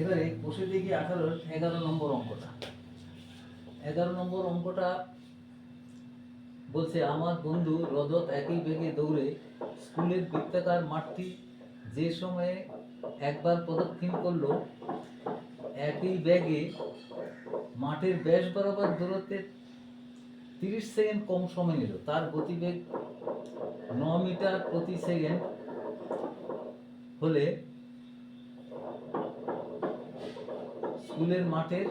এবারে বসে দেখি আঠারোর এগারো নম্বর অঙ্কটা। এগারো নম্বর অঙ্কটা বলছে, আমার বন্ধু রজত একই বেগে দৌড়ে স্কুলের বৃত্তাকার মাঠটি যে সময়ে একবার প্রদক্ষিণ করল, একই ব্যাগে মাঠের ব্যাস বরাবর দূরত্বে তিরিশ সেকেন্ড কম সময় নিল। তার গতিবেগ ন মিটার প্রতি সেকেন্ড হলে স্কুলের মাঠের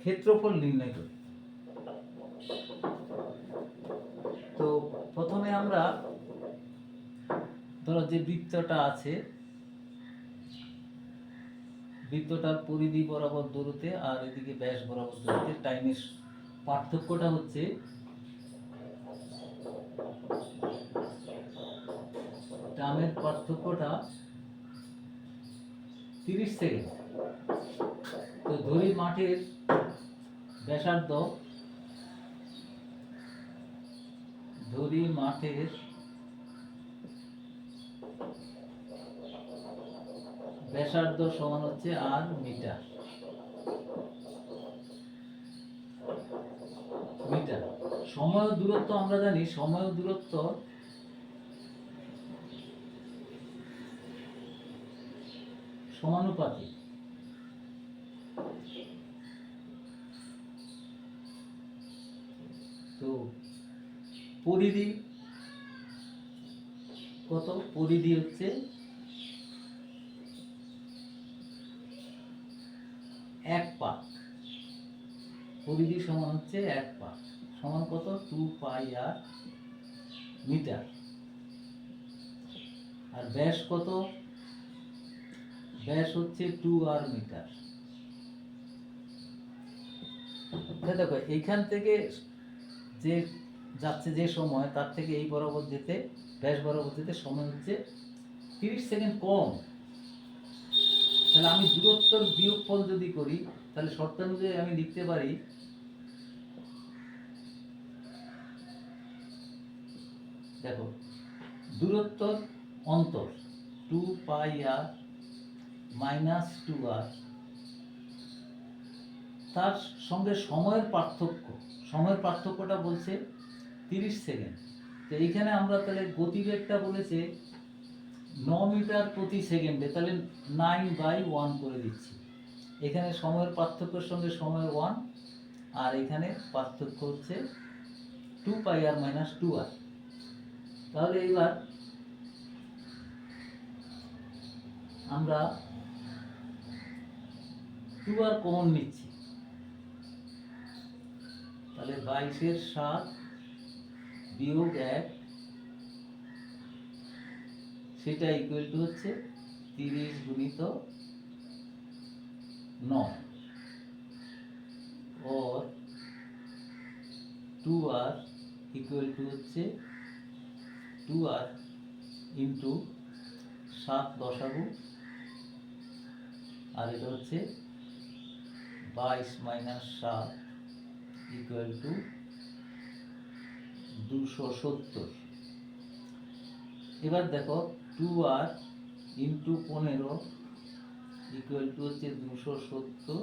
ক্ষেত্রফল নির্ণয় করি। তো প্রথমে আমরা ধরো যে বৃত্তটা আছে, বৃত্তটার পরিধি বরাবর দূরত্বে আর এদিকে ব্যাস বরাবর দূরতে টাইমের পার্থক্যটা হচ্ছে টাইমের পার্থক্যটা তিরিশ সেকেন্ড। তো ধরি মাঠের ব্যাসার্ধ ধরি মাঠের ব্যাসার্ধ সমান হচ্ছে আর মিটার। মিটার। সময় দূরত্ব আমরা জানি, সময় দূরত্ব সমানুপাতিক। তো পরিধি কত? পরিধি হচ্ছে এক পাক। পরিধি সমান হচ্ছে এক পাক। সমান কত? টু পাই আর মিটার। আর ব্যাস কত? ব্যাস হচ্ছে টু আর মিটার। দেখো, এইখান থেকে যে যাচ্ছে যে সময়, তার থেকে এই বরাবর যেতে, ব্যাস বরাবর যেতে সময় হচ্ছে তিরিশ সেকেন্ড কম। তাহলে আমি দূরত্বর বিয়োগফল যদি করি, তাহলে শর্তানুযায়ী আমি লিখতে পারি দেখো, দূরত্বর অন্তর two pi r minus two r, তার সঙ্গে সময়ের পার্থক্য সময়ের পার্থক্যটা বলছে তিরিশ সেকেন্ড। তো এইখানে আমরা তাহলে গতিবেগটা বলেছে ন মিটার প্রতি সেকেন্ডে, তাহলে নাইন বাই ওয়ান করে দিচ্ছি। এখানে সময়ের পার্থক্যের সঙ্গে সময়ের ওয়ান আর এখানে পার্থক্য হচ্ছে two pi r minus two r তাহলে এবার আমরা টু আর কমন নিচ্ছি। তাহলে বাইশের সাত বিয়োগ এক, সেটা ইকুয়াল টু হচ্ছে তিরিশ গুণিত নয়। और টু আর ইকুয়াল টু হচ্ছে টু আর ইন্টু সাত দশাগু আর এটা হচ্ছে বাইশ মাইনাস সাত ইকুয়াল টু দুশো সত্তর। এবার দেখো টু আর ইন্টু পনেরো ইকুয়াল টু হচ্ছে দুশো সত্তর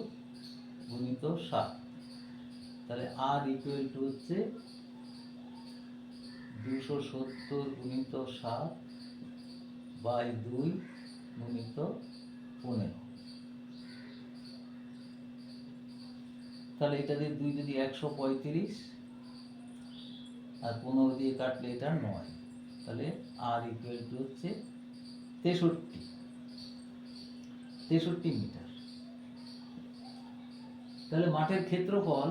গুণিত সাত। তাহলে আর ইকুয়াল টু হচ্ছে দুশো সত্তর গুণিত সাত বাই দুই গুণিত পনেরো। তাহলে এটা দিয়ে দুই যদি একশো পঁয়ত্রিশ আর পনেরো দিয়ে কাটলে এটা নয়। তাহলে আর ইকুয়াল টু হচ্ছে তেষট্টি। তেষট্টি মিটার। তাহলে মাঠের ক্ষেত্রফল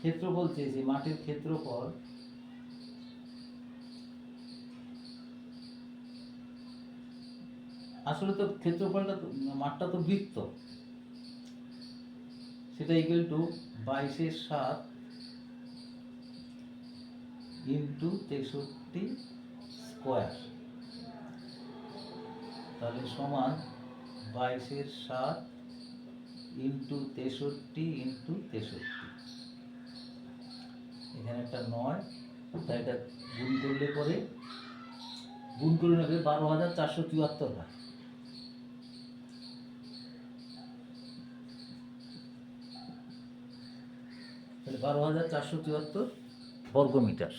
ক্ষেত্রফল চেয়েছি, মাঠের ক্ষেত্রফল আসলে তো ক্ষেত্রফলটা তো, মাঠটা তো বৃত্ত। সেটা ইকুয়াল টু বাইশের সাত ইন্টু তেষট্টি স্কোয়ার তাহলে সমান বাইশের সাত ইন্টু তেষট্টি ইন্টু তেষট্টি। এখানে একটা নয় তাই এটা গুণ করলে পরে, গুণ করে নেবে বারো হাজার চারশো চুয়াত্তর হয় তাহলে বারো হাজার চারশো চুয়াত্তর বর্গমিটার।